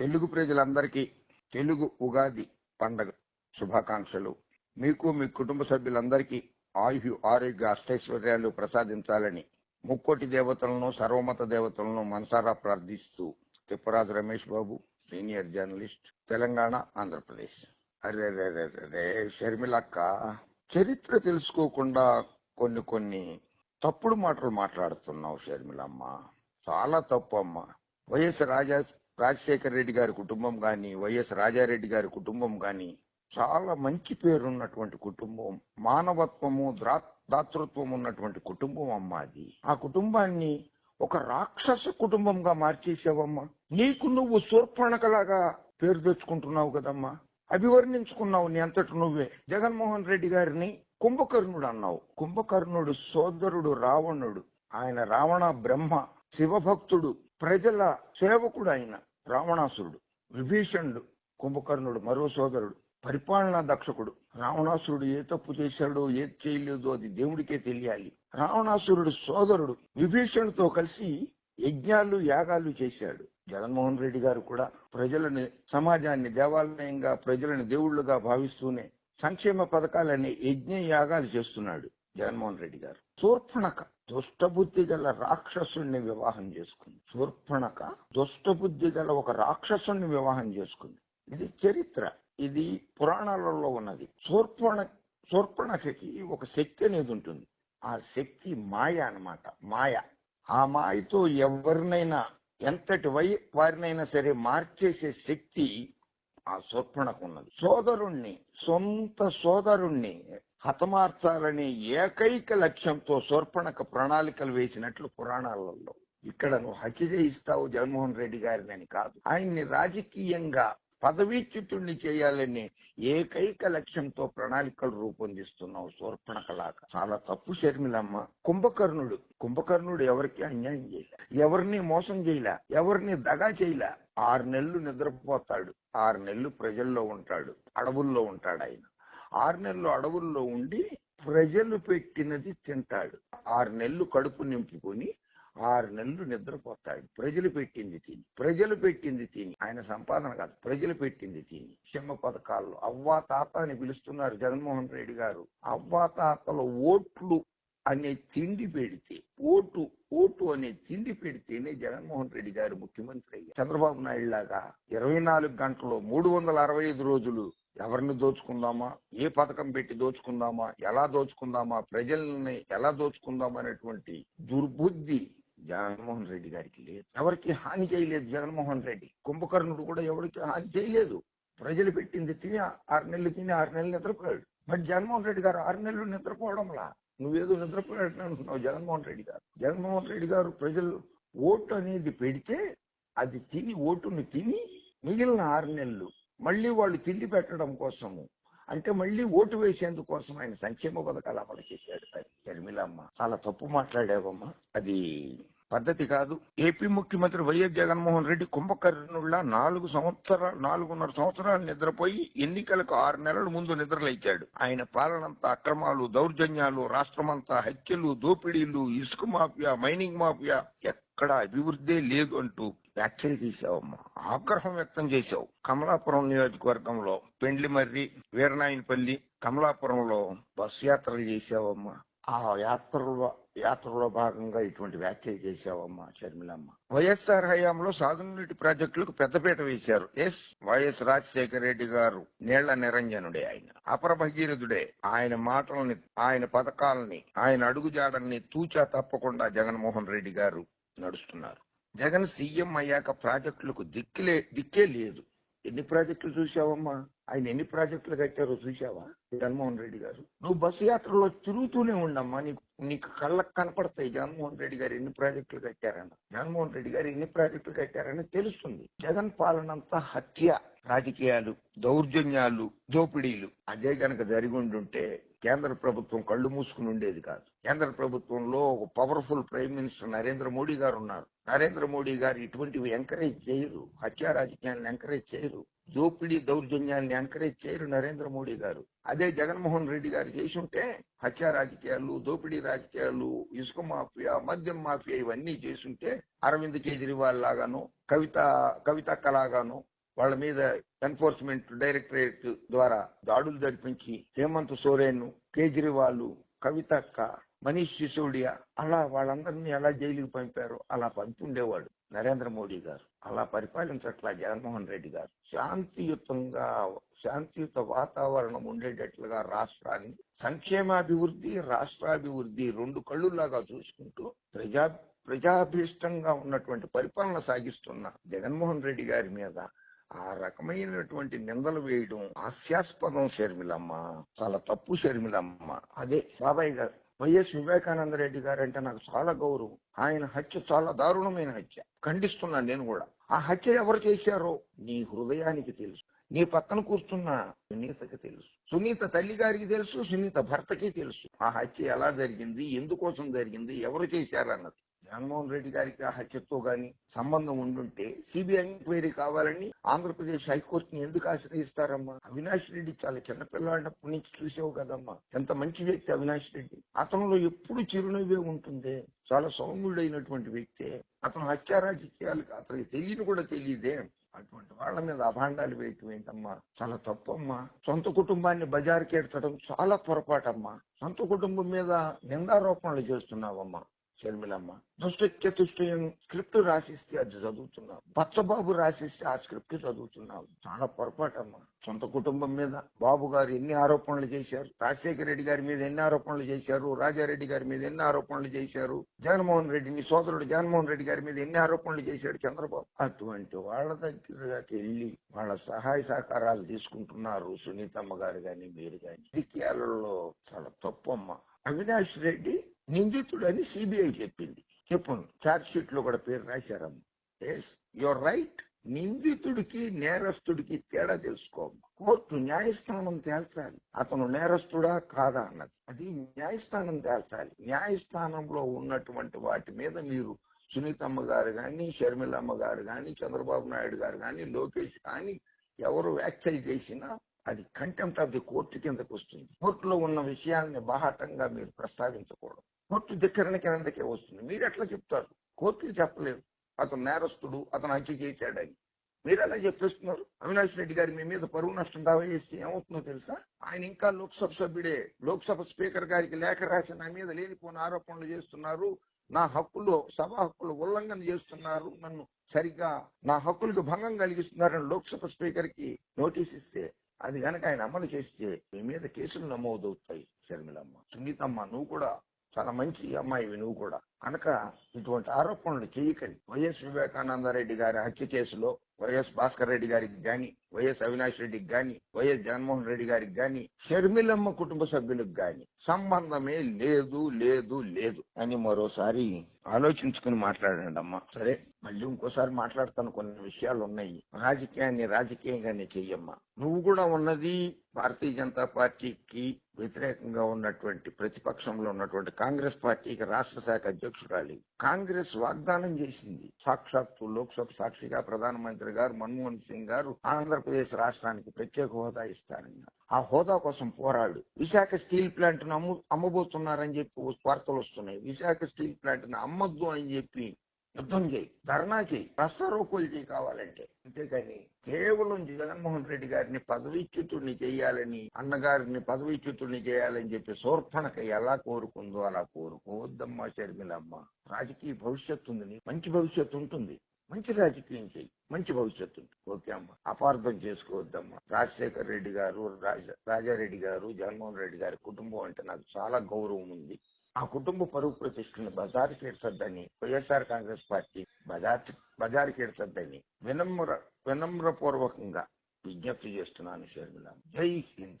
తెలుగు ప్రజలందరికీ తెలుగు ఉగాది పండగ శుభాకాంక్షలు. మీకు మీ కుటుంబ సభ్యులందరికీ ఆయు ఆరోగ్య అష్టైశ్వర్యాలు ప్రసాదించాలని ముక్కోటి దేవతలను సర్వమత దేవతలను మనసారా ప్రార్థిస్తూ తిప్పరాజు రమేష్ బాబు సీనియర్ జర్నలిస్ట్ తెలంగాణ ఆంధ్రప్రదేశ్. అరే రే షర్మిలక్క చరిత్ర తెలుసుకోకుండా కొన్ని కొన్ని తప్పుడు మాటలు మాట్లాడుతున్నావు షర్మిలమ్మ. చాలా తప్పు అమ్మా. వైఎస్ రాజా రాజశేఖర రెడ్డి గారి కుటుంబం కానీ వైఎస్ రాజారెడ్డి గారి కుటుంబం కానీ చాలా మంచి పేరున్నటువంటి కుటుంబం మానవత్వము ద్రా దాతృత్వం ఉన్నటువంటి కుటుంబం అమ్మా అది. ఆ కుటుంబాన్ని ఒక రాక్షస కుటుంబంగా మార్చేసావమ్మా. నీకు నువ్వు శూర్పణకలాగా పేరు తెచ్చుకుంటున్నావు కదమ్మా. అభివర్ణించుకున్నావు నీ అంతటి నువ్వే. జగన్మోహన్ రెడ్డి గారిని కుంభకర్ణుడు అన్నావు. కుంభకర్ణుడు సోదరుడు రావణుడు. ఆయన రావణ బ్రహ్మ శివభక్తుడు ప్రజల సేవకుడు ఆయన. రావణాసురుడు విభీషణుడు కుంభకర్ణుడు మరో సోదరుడు పరిపాలనా దక్షకుడు. రావణాసురుడు ఏ తప్పు చేశాడో ఏది చేయలేదో అది దేవుడికే తెలియాలి. రావణాసురుడు సోదరుడు విభీషణుతో కలిసి యజ్ఞాలు యాగాలు చేశాడు. జగన్మోహన్ రెడ్డి గారు కూడా ప్రజలని సమాజాన్ని దేవాలయంగా ప్రజలను దేవుళ్ళుగా భావిస్తూనే సంక్షేమ పథకాలనే యజ్ఞ యాగాలు చేస్తున్నాడు. జగన్మోహన్ రెడ్డి గారు. శూర్పణక దుష్టబుద్ధి గల రాక్షసుణ్ణి వివాహం చేసుకుంది. శూర్పణక దుష్టబుద్ధి గల ఒక రాక్షసుణ్ణి వివాహం చేసుకుంది. ఇది చరిత్ర. ఇది పురాణాలలో ఉన్నది. శూర్పణ శూర్పణకి ఒక శక్తి అనేది ఉంటుంది. ఆ శక్తి మాయ అన్నమాట. మాయ. ఆ మాయతో ఎవరినైనా ఎంతటి వై వారినైనా సరే మార్చేసే శక్తి ఆ శూర్పణకు ఉన్నది. సోదరుణ్ణి సొంత సోదరుణ్ణి హతమార్చాలనే ఏకైక లక్ష్యంతో శూర్పణక ప్రణాళికలు వేసినట్లు పురాణాలలో. ఇక్కడ నువ్వు హత్య చేయిస్తావు జగన్మోహన్ రెడ్డి గారిని అని కాదు. ఆయన్ని రాజకీయంగా పదవీచ్యుతుణ్ణి చేయాలని ఏకైక లక్ష్యంతో ప్రణాళికలు రూపొందిస్తున్నావు శూర్పణకలాగా. చాలా తప్పు షర్మిలమ్మ. కుంభకర్ణుడు. కుంభకర్ణుడు ఎవరికి అన్యాయం చేయలే. ఎవరిని మోసం చేయలే. ఎవరిని దగా చేయలే. ఆరు నెలలు నిద్రపోతాడు. ఆరు నెలలు ప్రజల్లో ఉంటాడు. అడవుల్లో ఉంటాడు ఆయన. ఆరు నెలలు అడవుల్లో ఉండి ప్రజలు పెట్టినది తింటాడు. ఆరు నెలలు కడుపు నింపుకొని ఆరు నెలలు నిద్రపోతాడు. ప్రజలు పెట్టింది తిని ప్రజలు పెట్టింది తిని. ఆయన సంపాదన కాదు ప్రజలు పెట్టింది తిని. క్షమ పథకాల్లో అవ్వా తాత అని పిలుస్తున్నారు జగన్మోహన్ రెడ్డి గారు. అవ్వా తాతల ఓట్లు అనే తిండి పెడితే ఓటు ఓటు అనే తిండి పెడితేనే జగన్మోహన్ రెడ్డి గారు ముఖ్యమంత్రి అయ్యారు. చంద్రబాబు నాయుడు లాగా ఇరవై నాలుగు గంటలు మూడు వందల అరవై ఐదు రోజులు ఎవరిని దోచుకుందామా? ఏ పథకం పెట్టి దోచుకుందామా? ఎలా దోచుకుందామా? ప్రజల్ని ఎలా దోచుకుందామా అనేటువంటి దుర్బుద్ధి జగన్మోహన్ రెడ్డి గారికి లేదు. ఎవరికి హాని చేయలేదు జగన్మోహన్ రెడ్డి. కుంభకర్ణుడు కూడా ఎవరికి హాని చేయలేదు. ప్రజలు పెట్టింది తిని ఆరు నెలలు తిని ఆరు నెలలు నిద్రపోయాడు. బట్ జగన్మోహన్ రెడ్డి గారు ఆరు నెలలు నిద్రపోవడంలా? నువ్వేదో నిద్రపోయాడు అనుకున్నావు జగన్మోహన్ రెడ్డి గారు. జగన్మోహన్ రెడ్డి గారు ప్రజలు ఓటు అనేది పెడితే అది తిని ఓటుని తిని మిగిలిన ఆరు నెలలు మళ్ళీ వాళ్ళు తిండి పెట్టడం కోసము. అంటే మళ్ళీ ఓటు వేసేందుకోసం ఆయన సంక్షేమ పథకాలు అమలు చేశాడు. షర్మిలమ్మ చాలా తప్పు మాట్లాడావమ్మా. అది పద్ధతి కాదు. ఏపీ ముఖ్యమంత్రి వైఎస్ జగన్మోహన్ రెడ్డి కుంభకర్ణుళ్ళ నాలుగు సంవత్సరాలు నాలుగున్నర సంవత్సరాలు నిద్రపోయి ఎన్నికలకు ఆరు నెలల ముందు నిద్రలేచాడు. ఆయన పాలనంతా అక్రమాలు దౌర్జన్యాలు రాష్ట్రమంతా హత్యలు దోపిడీలు ఇసుక మాఫియా మైనింగ్ మాఫియా ఎక్కడ అభివృద్ధి లేదు అంటూ వ్యాఖ్యలు చేశావమ్మా. ఆగ్రహం వ్యక్తం చేశావు. కమలాపురం నియోజకవర్గంలో పెండ్లిమర్రి వీరనాయనపల్లి కమలాపురంలో బస్సు యాత్రలు చేశావమ్మా. ఆ యాత్రలో యాత్రలో భాగంగా ఇటువంటి వ్యాఖ్యలు చేశావమ్మా షర్మిలమ్మ. వైఎస్ఆర్ హయాంలో సాగునీటి ప్రాజెక్టులకు పెద్దపీట వేశారు. ఎస్. వైఎస్ రాజశేఖర రెడ్డి గారు. నీళ్ళ నిరంజనుడే ఆయన. అపర భగీరథుడే ఆయన మాటల్ని ఆయన పథకాలని ఆయన అడుగుజాడల్ని తూచా తప్పకుండా జగన్మోహన్ రెడ్డి గారు నడుస్తున్నారు. జగన్ సీఎం అయ్యాక ప్రాజెక్టులకు దిక్కులే దిక్కే లేదు. ఎన్ని ప్రాజెక్టులు చూసావమ్మా ఆయన ఎన్ని ప్రాజెక్టులు కట్టారో చూసావా జగన్మోహన్ రెడ్డి గారు. నువ్వు బస్సు యాత్రలో తిరుగుతూనే ఉండమ్మా. నీకు నీకు కళ్ళకు కనపడతాయి. జగన్మోహన్ రెడ్డి గారు ఎన్ని ప్రాజెక్టులు కట్టారన్న జగన్మోహన్ రెడ్డి గారు ఎన్ని ప్రాజెక్టులు కట్టారని తెలుస్తుంది. జగన్ పాలనంతా హత్య. రాజకీయాలు దౌర్జన్యాలు దోపిడీలు. అదే గనక జరిగి ఉండుంటే కేంద్ర ప్రభుత్వం కళ్ళు మూసుకుని ఉండేది కాదు. కేంద్ర ప్రభుత్వంలో ఒక powerful prime minister Narendra Modi garu ఉన్నారు. నరేంద్ర మోడీ గారు ఇటువంటివి ఎంకరేజ్ చేయరు. హత్యా రాజకీయాలను ఎంకరేజ్ చేయరు. దోపిడీ దౌర్జన్యాన్ని ఎంకరేజ్ చేయరు నరేంద్ర మోడీ గారు. అదే జగన్మోహన్ రెడ్డి గారు చేసి ఉంటే హత్య రాజకీయాలు దోపిడీ రాజకీయాలు ఇసుక మాఫియా మద్యం మాఫియా ఇవన్నీ చేసుంటే అరవింద్ కేజ్రీవాల్ లాగాను కవిత కవిత లాగాను వాళ్ళ మీద ఎన్ఫోర్స్మెంట్ డైరెక్టరేట్ ద్వారా దాడులు జరిపించి హేమంత్ సోరేన్ కేజ్రీవాల్ కవితక్క మనీష్ సిసోడియా అలా వాళ్ళందరినీ ఎలా జైలుకి పంపారు అలా పంపి ఉండేవాడు నరేంద్ర మోడీ గారు. అలా పరిపాలించట్లా జగన్మోహన్ రెడ్డి గారు. శాంతియుతంగా శాంతియుత వాతావరణం ఉండేటట్లుగా రాష్ట్రాన్ని సంక్షేమాభివృద్ధి రాష్ట్రాభివృద్ధి రెండు కళ్ళులాగా చూసుకుంటూ ప్రజా ప్రజాభీష్టంగా ఉన్నటువంటి పరిపాలన సాగిస్తున్న జగన్మోహన్ రెడ్డి గారి మీద ఆ రకమైనటువంటి నిందలు వేయడం హాస్యాస్పదం షర్మిలమ్మ చాలా తప్పు షర్మిలమ్మ. అదే బాబాయ్ గారు వైఎస్ వివేకానంద రెడ్డి గారు అంటే నాకు చాలా గౌరవం. ఆయన హత్య చాలా దారుణమైన హత్య. ఖండిస్తున్నాను నేను కూడా. ఆ హత్య ఎవరు చేశారో నీ హృదయానికి తెలుసు. నీ పక్కన కూర్చున్న సునీతకి తెలుసు. సునీత తల్లి గారికి తెలుసు సునీత భర్తకి తెలుసు. ఆ హత్య ఎలా జరిగింది ఎందుకోసం జరిగింది ఎవరు చేశారన్నది. జగన్మోహన్ రెడ్డి గారికి ఆ హత్యతో గాని సంబంధం ఉండుంటే సిబిఐ ఎంక్వైరీ కావాలని ఆంధ్రప్రదేశ్ హైకోర్టుని ఎందుకు ఆశ్రయిస్తారమ్మా? అవినాష్ రెడ్డి చాలా చిన్నపిల్లాడినప్పటి నుంచి చూసావు కదమ్మా. ఎంత మంచి వ్యక్తి అవినాష్ రెడ్డి. అతనిలో ఎప్పుడు చిరునవ్వే ఉంటుంది. చాలా సౌమ్యుడైనటువంటి వ్యక్తి. అతను హత్య రాజకీయాలకు అతనికి తెలియని కూడా తెలియదే. అటువంటి వాళ్ళ మీద అభాండాలు వేయటం ఏంటమ్మా? చాలా తప్పమ్మా. సొంత కుటుంబాన్ని బజారుకేడతడం చాలా పొరపాటమ్మా. సొంత కుటుంబం మీద నిందారోపణలు చేస్తున్నావమ్మా. షర్మిలమ్మ దుష్టత్య చతుష్టయం స్క్రిప్ట్ రాసిస్తే అది చదువుతున్నావు పచ్చబాబు రాసిస్తే ఆ స్క్రిప్ట్ చదువుతున్నావు చాలా పొరపాటమ్మా సొంత కుటుంబం మీద బాబు గారు ఎన్ని ఆరోపణలు చేశారు రాజశేఖర రెడ్డి గారి మీద ఎన్ని ఆరోపణలు చేశారు రాజారెడ్డి గారి మీద ఎన్ని ఆరోపణలు చేశారు జగన్మోహన్ రెడ్డి నీ సోదరుడు జగన్మోహన్ రెడ్డి గారి మీద ఎన్ని ఆరోపణలు చేశాడు చంద్రబాబు అటువంటి వాళ్ళ దగ్గరకి వెళ్ళి వాళ్ళ సహాయ సహకారాలు తీసుకుంటున్నారు సునీతమ్మ గారు గాని మీరు గాని. రాజకీయాలలో చాలా తప్పమ్మా అవినాష్ రెడ్డి నిందితుడు అని సిబిఐ చెప్పింది. చెప్పండి ఛార్జ్ షీట్లో కూడా పేరు రాశారమ్మ. ఎస్ యువర్ రైట్ నిందితుడికి నేరస్తుడికి తేడా తెలుసుకో. కోర్టు న్యాయస్థానం తేల్చాలి. అతను నేరస్తుడా కాదా అన్నది. అది న్యాయస్థానం తేల్చాలి. న్యాయస్థానంలో ఉన్నటువంటి వాటి మీద మీరు సునీతమ్మ గారు గాని షర్మిలమ్మ గారు గాని చంద్రబాబు నాయుడు గారు గాని లోకేష్ కానీ ఎవరు వ్యాఖ్యలు చేసినా అది కంటెంప్ట్ ఆఫ్ ది కోర్టు కిందకు వస్తుంది. కోర్టులో ఉన్న విషయాల్ని బాహాటంగా మీరు ప్రస్తావించకూడదు. కోర్టు ధిక్కరణ కిందకే వస్తుంది. మీరు ఎట్లా చెప్తారు? కోర్టులు చెప్పలేదు. అతను నేరస్తుడు అతను హత్య చేశాడని మీరు ఎలా చెప్పేస్తున్నారు? అవినాష్ రెడ్డి గారి మీ మీద పరువు నష్టం దావా చేస్తే ఏమవుతుందో తెలుసా? ఆయన ఇంకా లోక్సభ సభ్యుడే. లోక్సభ స్పీకర్ గారికి లేఖ రాసి నా మీద లేనిపోయిన ఆరోపణలు చేస్తున్నారు. నా హక్కులు సభ హక్కులు ఉల్లంఘన చేస్తున్నారు. నన్ను సరిగ్గా నా హక్కులకు భంగం కలిగిస్తున్నారని లోక్సభ స్పీకర్కి నోటీస్ ఇస్తే అది కనుక ఆయన అమలు చేస్తే మీ మీద కేసులు నమోదవుతాయి షర్మిలమ్మ. సునీతమ్మ నువ్వు కూడా చాలా మంచి అమ్మాయివి నువ్వు కూడా. కనుక ఇటువంటి ఆరోపణలు చేయకండి. వైఎస్ వివేకానంద రెడ్డి గారి హత్య కేసులో వైఎస్ భాస్కర్ రెడ్డి గారికి గాని వైఎస్ అవినాష్ రెడ్డికి గాని వైఎస్ జగన్మోహన్ రెడ్డి గారికి గాని షర్మిలమ్మ కుటుంబ సభ్యులకు గాని సంబంధమే లేదు లేదు లేదు అని మరోసారి ఆలోచించుకుని మాట్లాడండి అమ్మా. సరే మళ్ళీ ఇంకోసారి మాట్లాడతాను. కొన్ని విషయాలు ఉన్నాయి. రాజకీయాన్ని రాజకీయంగానే చెయ్యమ్మా. నువ్వు కూడా ఉన్నది భారతీయ జనతా పార్టీకి వ్యతిరేకంగా ఉన్నటువంటి ప్రతిపక్షంలో ఉన్నటువంటి కాంగ్రెస్ పార్టీకి రాష్ట్ర శాఖ అధ్యక్షురాలి. కాంగ్రెస్ వాగ్దానం చేసింది. సాక్షాత్తు లోక్సభ సాక్షిగా ప్రధానమంత్రి గారు మన్మోహన్ సింగ్ గారు ఆంధ్రప్రదేశ్ రాష్ట్రానికి ప్రత్యేక హోదా ఇస్తారన్నారు ఆ హోదా కోసం పోరాడు. విశాఖ స్టీల్ ప్లాంట్ను అమ్ము అమ్మబోతున్నారని చెప్పి వార్తలు వస్తున్నాయి. విశాఖ స్టీల్ ప్లాంట్ను అమ్మద్దు అని చెప్పి యుద్ధం చేయి ధర్నా చేయి రస్తారోకోలు చేయి కావాలంటే. అంతేకాని కేవలం జగన్మోహన్ రెడ్డి గారిని పదవిచ్యుతుడిని చేయాలని అన్నగారిని పదవిచ్యుతుడిని చేయాలని చెప్పి శూర్పణక ఎలా కోరుకుందో అలా కోరుకోవద్దమ్మా షర్మిలమ్మ. రాజకీయ భవిష్యత్తు ఉంది మంచి భవిష్యత్తు ఉంటుంది. మంచి రాజకీయం చేయి మంచి భవిష్యత్తు ఉంది ఓకే అమ్మా అపార్థం చేసుకోవద్దమ్మా. రాజశేఖర్ రెడ్డి గారు రాజారెడ్డి గారు జగన్మోహన్ రెడ్డి గారి కుటుంబం అంటే నాకు చాలా గౌరవం ఉంది. ఆ కుటుంబ పరువు ప్రతిష్టను బజారుకి ఎడ్చొద్దని వైఎస్ఆర్ కాంగ్రెస్ పార్టీ బజార్ బజారుకి ఎడ్చొద్దని వినమ్ర వినమ్రపూర్వకంగా విజ్ఞప్తి చేస్తున్నాను షర్మిల. జై హింద్.